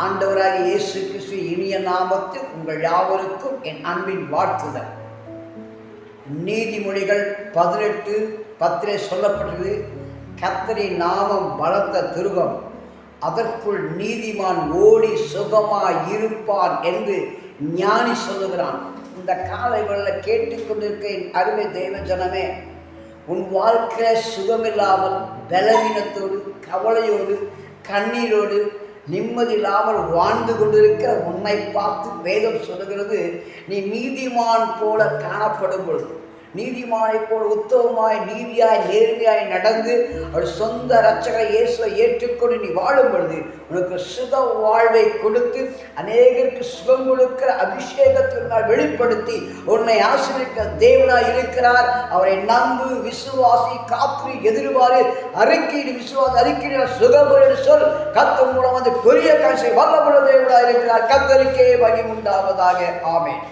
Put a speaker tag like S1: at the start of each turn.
S1: ஆண்டவராக இயேசு கிறிஸ்து இனிய நாமத்தில் உங்கள் யாவருக்கும் என் அன்பின் வாழ்த்துதல். நீதிமொழிகள் பதினெட்டு பத்திலே சொல்லப்பட்டது கத்தரி நாமம் பலத்த துருகம் அதற்குள் நீதிமான் ஓடி சுகமாய் இருப்பான் என்று ஞானி சொல்லுகிறான். இந்த காலைகளில் கேட்டுக்கொண்டிருக்க என் அருமை தெய்வ ஜனமே உன் வாழ்க்கையில் சுகமில்லாமல் பலவீனத்தோடு கவலையோடு கண்ணீரோடு நிம்மதி இல்லாமல் வாழ்ந்து கொண்டிருக்கிற உன்னை பார்த்து வேதம் சொல்லுகிறது நீ நீதிமான் போல காணப்படும் பொழுது. நீதிமானை போல் உத்தவமாய் நீதியாய் நேர்மையாய் நடந்து அவர் சொந்த ரட்சகரை இயேசுவை ஏற்றுக்கொண்டு நீ வாழும் பொழுது உனக்கு சுக வாழ்வை கொடுத்து அநேகருக்கு சுகம் கொடுக்கிற அபிஷேகத்தினால் வெளிப்படுத்தி உன்னை ஆசிரிக்க தேவனாய் இருக்கிறார். அவரை நம்பு விசுவாசி காத்து எதிர்பாரு அறிக்கையிடு விசுவாசி அறிக்கையிட சுகபுரடு சொல். கத்த மூலம் வந்து பெரிய காட்சி வல்லமுள்ள தேவனாய் இருக்கிறார். கத்தரிக்கே வகி உண்டாவதாக. ஆமேன்.